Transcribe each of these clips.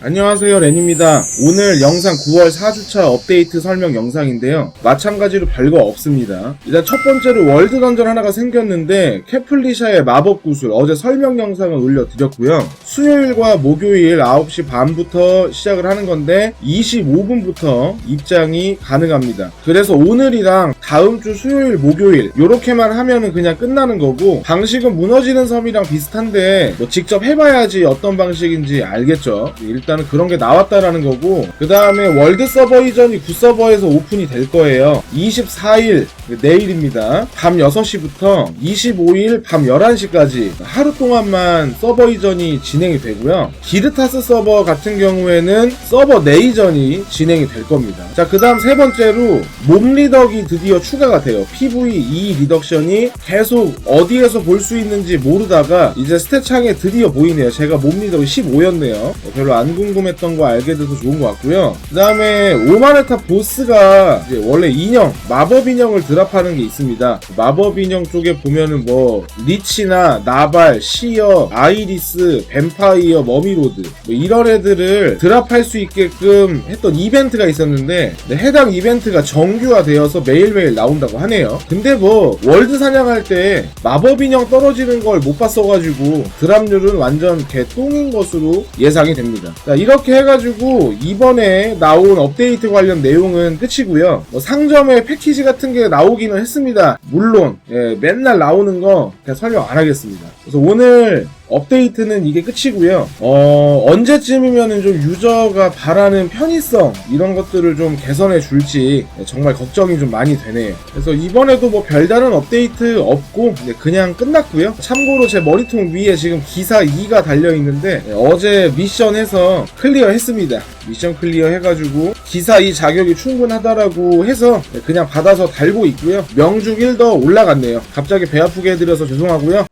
안녕하세요 렌입니다. 오늘 영상 9월 4주차 업데이트 설명 영상인데요. 마찬가지로 별거 없습니다. 일단 첫 번째로 월드 던전 하나가 생겼는데 캐플리샤의 마법 구슬 어제 설명 영상을 올려드렸고요. 수요일과 목요일 9시 반부터 시작을 하는 건데 25분부터 입장이 가능합니다. 그래서 오늘이랑 다음 주 수요일 목요일 요렇게만 하면은 그냥 끝나는 거고 방식은 무너지는 섬이랑 비슷한데 뭐 직접 해봐야지 어떤 방식인지 알겠죠 일단은 그런 게 나왔다라는 거고 그 다음에 월드 서버 이전이 굿서버에서 오픈이 될 거예요. 24일 내일입니다. 밤 6시부터 25일 밤 11시까지 하루 동안만 서버 이전이 진행이 되고요. 기르타스 서버 같은 경우에는 서버 내이전이 진행이 될 겁니다. 자그 다음 세 번째로 몸 리덕이 드디어 추가가 돼요. PVE 리덕션이 계속 어디에서 볼 수 있는지 모르다가 이제 스탯 창에 드디어 보이네요. 제가 몸 리덕이 15였네요. 별로 안 궁금했던 거 알게 돼서 좋은 것 같고요. 그 다음에 오마네타 보스가 이제 원래 인형 마법 인형을 드랍하는 게 있습니다. 마법 인형 쪽에 보면은 뭐 리치나 나발 시어 아이리스 뱀파이어 머미로드 뭐 이런 애들을 드랍할 수 있게끔 했던 이벤트가 있었는데 네, 해당 이벤트가 정규화되어서 매일매일 나온다고 하네요. 근데 뭐 월드 사냥할 때 마법 인형 떨어지는 걸 못 봤어가지고 드랍률은 완전 개똥인 것으로 예상이 됩니다 자 이렇게 해가지고 이번에 나온 업데이트 관련 내용은 끝이고요. 뭐 상점에 패키지 같은 게 나오기는 했습니다. 물론 예, 맨날 나오는 거 그냥 설명 안 하겠습니다. 그래서 오늘 업데이트는 이게 끝이고요. 어, 언제쯤이면은 좀 유저가 바라는 편의성 이런 것들을 좀 개선해 줄지 정말 걱정이 좀 많이 되네요. 그래서 이번에도 뭐 별다른 업데이트 없고 네, 그냥 끝났고요. 참고로 제 머리통 위에 지금 기사 2가 달려 있는데 네, 어제 미션 해서 클리어 했습니다. 미션 클리어 해가지고 기사 2 자격이 충분하다라고 해서 네, 그냥 받아서 달고 있고요. 명중 1더 올라갔네요. 갑자기 배 아프게 해드려서 죄송하고요.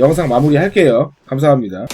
영상 마무리 할게요. 감사합니다.